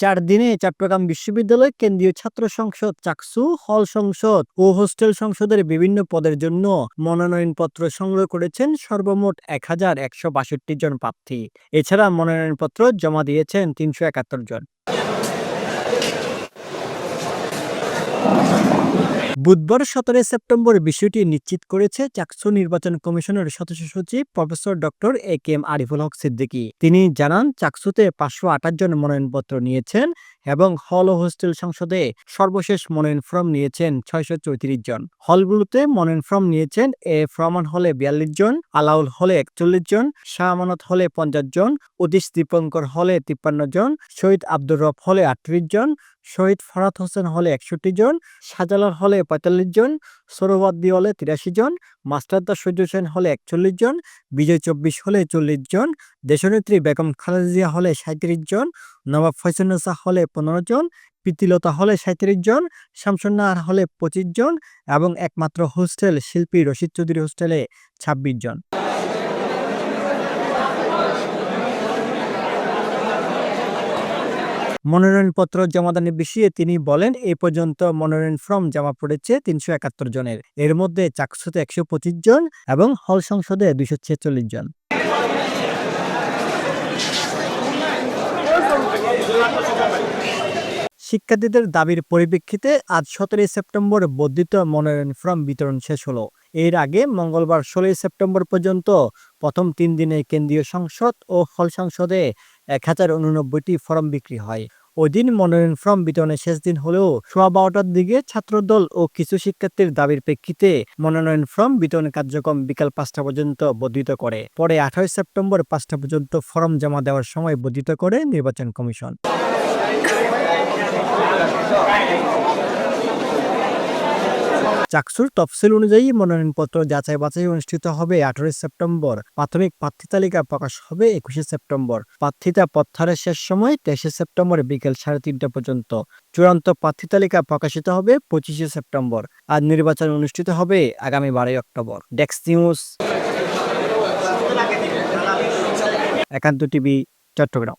চার দিনে চট্টগ্রাম বিশ্ববিদ্যালয় কেন্দ্রীয় ছাত্র সংসদ চাকসু, হল সংসদ ও হোস্টেল সংসদের বিভিন্ন পদের জন্য মনোনয়নপত্র সংগ্রহ করেছেন সর্বমোট এক হাজার একশো বাষট্টি জন প্রার্থী। এছাড়া মনোনয়নপত্র জমা দিয়েছেন তিনশো একাত্তর জন। বুধবার সতেরো সেপ্টেম্বর বিষয়টি নিশ্চিত করেছে চাকসু নির্বাচন কমিশনের সদস্য সচিব professor doctor A K M Ariful Haque Siddiqui. তিনি জানান, চাকসুতে পাঁচশো আঠাশ জন মনোনয়নপত্র নিয়েছেন এবং হল ও হোস্টেল সংসদে সর্বশেষ মনোনয়ন ফর্ম নিয়েছেন ছয়শো চৌত্রিশ জন। হলগুলোতে মনোনয়ন ফর্ম নিয়েছেন এ ফরমান হলে বিয়াল্লিশ জন, আলাউল হলে একচল্লিশ জন শাহ আমানত হলে পঞ্চাশ জন উদিস দীপঙ্কর হলে তিপ্পান্ন জন শহীদ আব্দুর রব হলে আটত্রিশ জন শহীদ ফরাত হোসেন হলে একষট্টি জন, শাহজালাল হলে পঁয়তাল্লিশ জন সৌরবাদ্দি হলে তিরাশি জন, মাস্টারদা সূর্য সেন হলে একচল্লিশ জন, বিজয় চব্বিশ হলে চল্লিশ জন, দেশনেত্রী বেগম খালেদা হলে সাঁত্রিশ জন, নবাব ফয়সুন্নেসা হলে পনেরো জন, প্রীতিলতা হলে সাঁত্রিশ জন শামসুন্নাহার হলে পঁচিশ জন এবং একমাত্র হোস্টেল শিল্পী রশিদ চৌধুরী হোস্টেলে ছাব্বিশ জন। মনোনয়নপত্র জমাদানের বিষয়ে তিনি বলেন, এ পর্যন্ত মনোনয়ন ফর্ম জমা পড়েছে তিনশো একাত্তর জনের। এর মধ্যে চাকসুতে একশো পঁচিশ জন এবং হল সংসদে দুইশো ছেচল্লিশ জন। শিক্ষার্থীদের দাবির পরিপ্রেক্ষিতে আজ সতেরোই সেপ্টেম্বর বর্ধিত মনোনয়ন ফর্ম বিতরণ শেষ হলো। এর আগে মঙ্গলবার ষোলোই সেপ্টেম্বর পর্যন্ত প্রথম তিন দিনে কেন্দ্রীয় সংসদ ও হল সংসদে এক হাজার উননব্বইটি ফর্ম বিক্রি হয়। ওই দিন মনোনয়ন ফর্ম বিতরণের শেষ দিন হলেও সোয়া বারোটার দিকে ছাত্রদল ও কিছু শিক্ষার্থীর দাবির প্রেক্ষিতে মনোনয়ন ফর্ম বিতরণ কার্যক্রম বিকাল পাঁচটা পর্যন্ত বর্ধিত করে। পরে আঠাশ সেপ্টেম্বর পাঁচটা পর্যন্ত ফর্ম জমা দেওয়ার সময় বর্ধিত করে নির্বাচন কমিশন। চাকসুর তফসিল অনুযায়ী মনোনয়নপত্র যাচাই বাছাই অনুষ্ঠিত হবে আঠারোই সেপ্টেম্বর। প্রাথমিক প্রার্থী তালিকা প্রকাশ হবে একুশে সেপ্টেম্বর। প্রার্থিতা প্রত্যাহারের শেষ সময় তেইশে সেপ্টেম্বর বিকেল সাড়ে তিনটা পর্যন্ত। চূড়ান্ত প্রার্থী তালিকা প্রকাশিত হবে পঁচিশে সেপ্টেম্বর আর নির্বাচন অনুষ্ঠিত হবে আগামী বারোই অক্টোবর। ডেক্স নিউজ। একান্ত টিভি, চট্টগ্রাম।